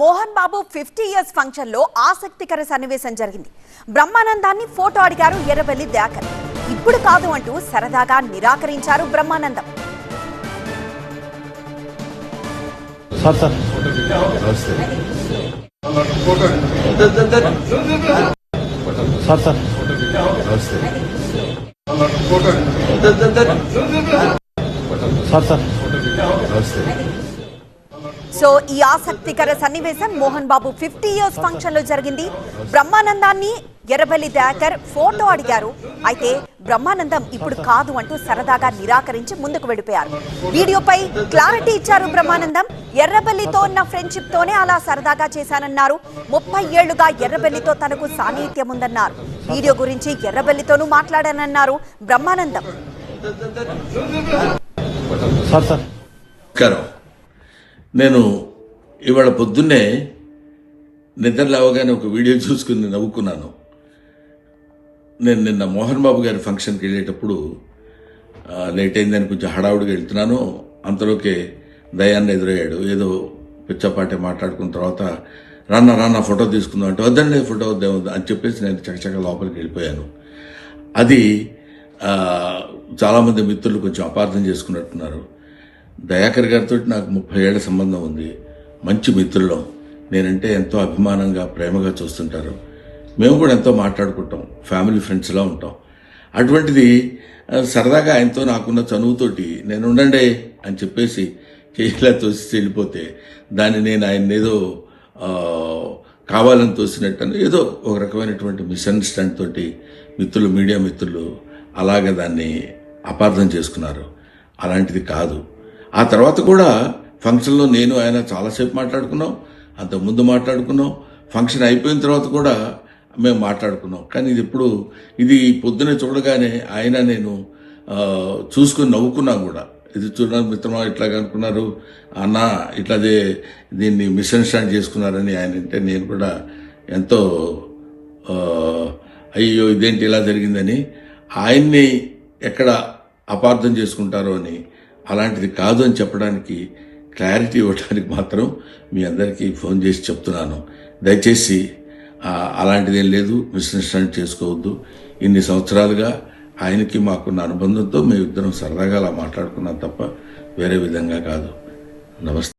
Mohan Babu fifty years ఫంక్షన్లో ఆసక్తికర సన్నివేశం జరిగింది. బ్రహ్మానందాన్ని ఫోటో అడిగారు ఎర్రబెల్లి దాకర్ ఇప్పుడు కాదు అంటూ సరదాగా నిరాకరించారు Brahmanandam. Sir sir. Sir sir. Sir sir. So ఈ ఆసక్తికర సన్నివేశం మోహన్ బాబు ఫిఫ్టీ ఇయర్స్ ఫంక్షన్లో జరిగింది. బ్రహ్మానందాన్ని ఎర్రబెల్లి దయాకర్ ఫోటో అడిగారు. అయితే బ్రహ్మానందం ఇప్పుడు కాదు అంటూ సరదాగా నిరాకరించి ముందుకు వెళ్ళిపోయారు. వీడియోపై క్లారిటీ ఇచ్చారు బ్రహ్మానందం. ఎర్రబెల్లితో ఉన్న ఫ్రెండ్షిప్ తోనే అలా సరదాగా చేశానన్నారు. ముప్పై ఏళ్ళుగా ఎర్రబెల్లితో తనకు సాన్నిహిత్యం ఉందన్నారు వీడియో గురించి ఎర్రబెల్లితోనూ మాట్లాడానన్నారు బ్రహ్మానందం. Sir sir. నమస్కారం నేను ఇవాళ పొద్దున్నే నిద్ర లేవగానే ఒక వీడియో చూసుకుని నవ్వుకున్నాను. నేను నిన్న మోహన్ బాబు గారి ఫంక్షన్కి వెళ్ళేటప్పుడు లేట్ అయిందని కొంచెం హడావుడిగా వెళ్తున్నాను. అంతలోకే దయాన్ని ఎదురయ్యాడు. ఏదో పిచ్చపాటే మాట్లాడుకున్న తర్వాత రాన్న రాన్న ఫోటో తీసుకుందాం అంటే వద్దండి ఫోటో వద్దే వద్దు అని చెప్పేసి నేను చకచక లోపలికి వెళ్ళిపోయాను. అది చాలామంది మిత్రులు కొంచెం అపార్థం చేసుకున్నట్టున్నారు. దయాకర్ గారితో నాకు ముప్పై ఏళ్ళ సంబంధం ఉంది. మంచి మిత్రులం. నేనంటే ఎంతో అభిమానంగా ప్రేమగా చూస్తుంటారు. మేము కూడా ఎంతో మాట్లాడుకుంటాం. ఫ్యామిలీ ఫ్రెండ్స్లా ఉంటాం. అటువంటిది సరదాగా ఆయనతో నాకున్న చనువుతోటి నేను ఉండండి అని చెప్పేసి చేయిలా తోసి వెళ్ళిపోతే దాన్ని నేను ఆయన ఏదో కావాలని తోసినట్టు ఏదో ఒక రకమైనటువంటి మిస్అండర్స్టాండ్ తోటి మిత్రులు మీడియా మిత్రులు అలాగే దాన్ని అపార్థం చేసుకున్నారు. అలాంటిది కాదు. ఆ తర్వాత కూడా ఫంక్షన్లో నేను ఆయన చాలాసేపు మాట్లాడుకున్నాం అంతకుముందు మాట్లాడుకున్నాం. ఫంక్షన్ అయిపోయిన తర్వాత కూడా మేము మాట్లాడుకున్నాం. కానీ ఇది ఇప్పుడు ఇది పొద్దునే చూడగానే ఆయన నేను చూసుకుని నవ్వుకున్నాం కూడా. ఇది చూడడానికి మిత్రమా ఇట్లా అనుకున్నారు. అన్న ఇట్లాదే దీన్ని మిస్అండర్స్టాండ్ చేసుకున్నారని ఆయన అంటే నేను కూడా ఎంతో అయ్యో ఇదేంటి ఇలా జరిగిందని ఆయన్ని ఎక్కడ అపార్థం చేసుకుంటారో అని అలాంటిది కాదు అని చెప్పడానికి క్లారిటీ ఇవ్వడానికి మాత్రం మీ అందరికీ ఫోన్ చేసి చెప్తున్నాను. దయచేసి అలాంటిదేం లేదు మిస్అండర్స్టాండ్ చేసుకోవద్దు. ఇన్ని సంవత్సరాలుగా ఆయనకి మాకున్న అనుబంధంతో మేము ఇద్దరం సరదాగా అలా మాట్లాడుకున్నాం తప్ప వేరే విధంగా కాదు. నమస్తే.